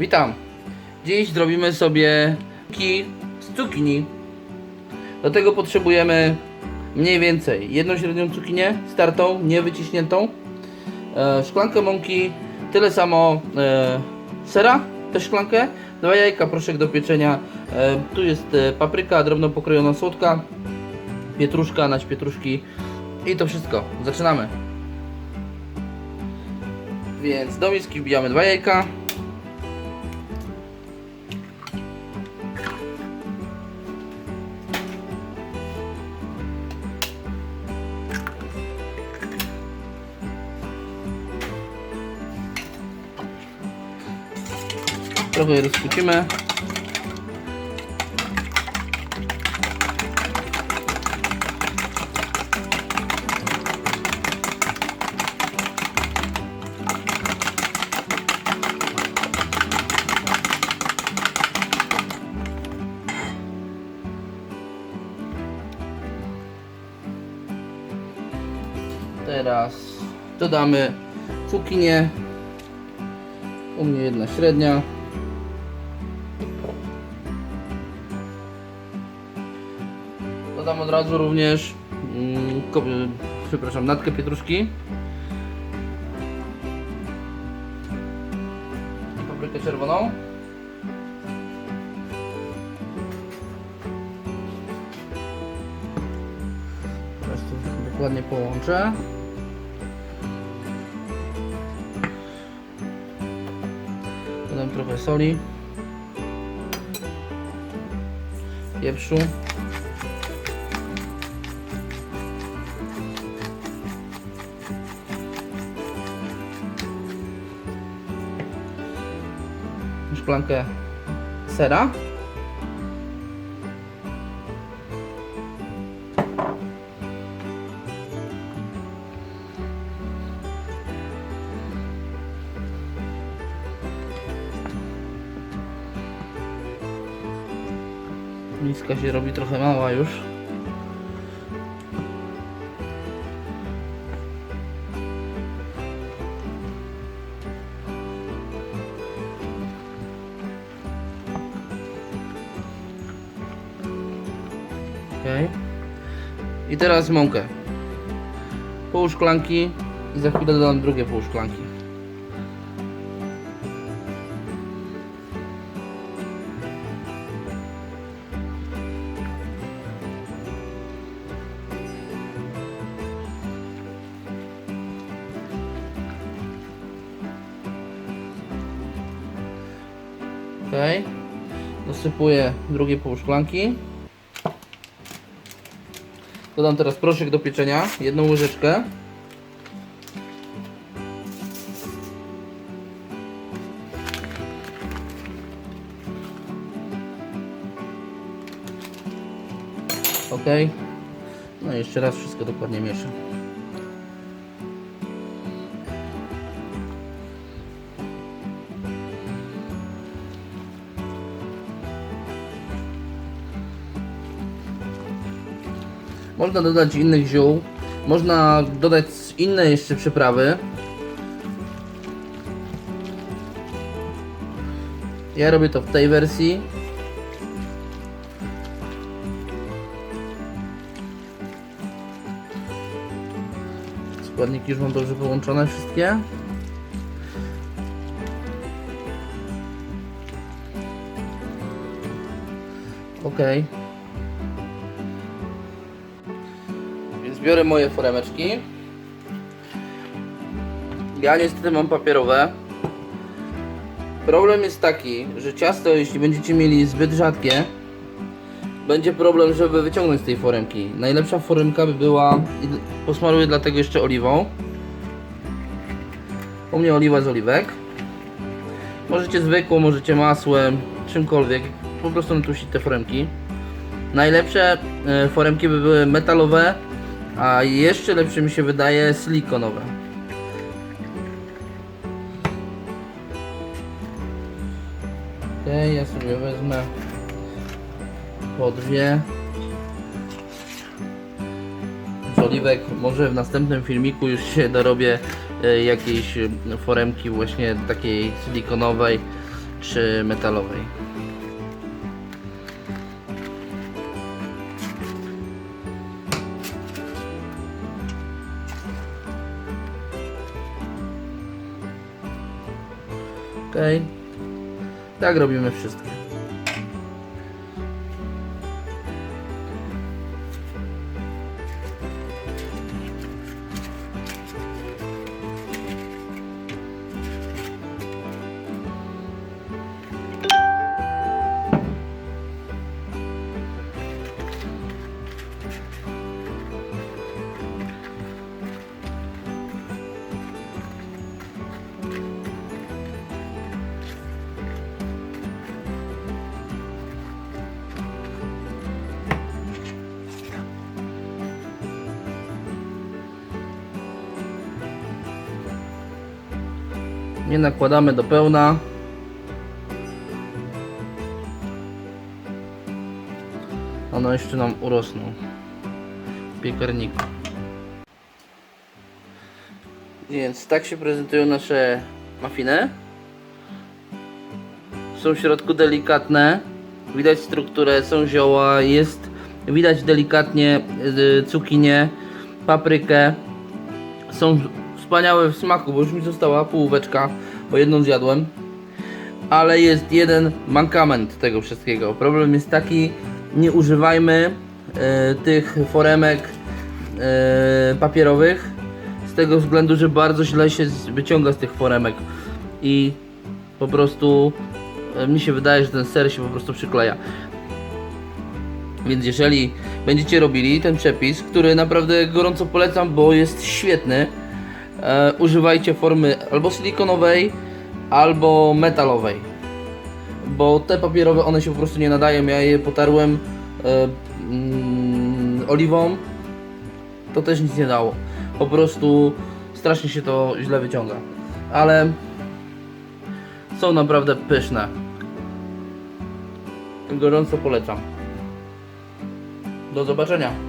Witam. Dziś zrobimy sobie ki z cukinii. Do tego potrzebujemy mniej więcej jedną średnią cukinię startą, niewyciśniętą, e, szklankę mąki, tyle samo e, sera, też szklankę, dwa jajka, proszek do pieczenia. E, tu jest e, papryka drobno pokrojona słodka, pietruszka, nać pietruszki i to wszystko. Zaczynamy. Więc do miski wbijamy dwa jajka. Trochę rozpuścimy. Teraz dodamy cukinię. U mnie jedna średnia. Dodam od razu również mm, ko- przepraszam, natkę pietruszki. Paprykę czerwoną. Teraz to dokładnie połączę. Dodam trochę soli. Pieprzu. Szklankę sera. Miska się robi trochę mała już. I teraz mąkę. Pół szklanki i za chwilę dodam drugie pół szklanki. Okej. Dosypuję drugie pół szklanki. Dodam teraz proszek do pieczenia, jedną łyżeczkę. Ok. No i jeszcze raz wszystko dokładnie mieszam. Można dodać innych ziół. Można dodać inne jeszcze przyprawy. Ja robię to w tej wersji. Składniki już mam dobrze połączone wszystkie. Okej. Więc biorę moje foremeczki. Ja niestety mam papierowe. Problem jest taki, że ciasto, jeśli będziecie mieli zbyt rzadkie, będzie problem, żeby wyciągnąć z tej foremki. Najlepsza foremka by była, posmaruję dlatego jeszcze oliwą. U mnie oliwa z oliwek. Możecie zwykłą, możecie masłem, czymkolwiek. Po prostu natusić te foremki. Najlepsze e, foremki by były metalowe, a jeszcze lepsze mi się wydaje silikonowe. Okej, ja sobie wezmę po dwie. Z oliwek może w następnym filmiku już się dorobię e, jakiejś foremki właśnie takiej silikonowej czy metalowej. Okej. Tak robimy wszystkie. Nie nakładamy do pełna. One jeszcze nam urosną w piekarniku. Więc tak się prezentują nasze muffiny. Są w środku delikatne. Widać strukturę, są zioła, jest widać delikatnie y, cukinię, paprykę. Są wspaniałe w smaku, bo już mi została połóweczka, bo jedną zjadłem. Ale jest jeden mankament tego wszystkiego. Problem jest taki, nie używajmy e, tych foremek e, papierowych z tego względu, że bardzo źle się wyciąga z tych foremek i po prostu e, mi się wydaje, że ten ser się po prostu przykleja. Więc jeżeli będziecie robili ten przepis, który naprawdę gorąco polecam, bo jest świetny, e, używajcie formy albo silikonowej, albo metalowej. Bo te papierowe one się po prostu nie nadają. Ja je potarłem e, mm, oliwą. To też nic nie dało. Po prostu strasznie się to źle wyciąga. Ale są naprawdę pyszne. Gorąco polecam. Do zobaczenia.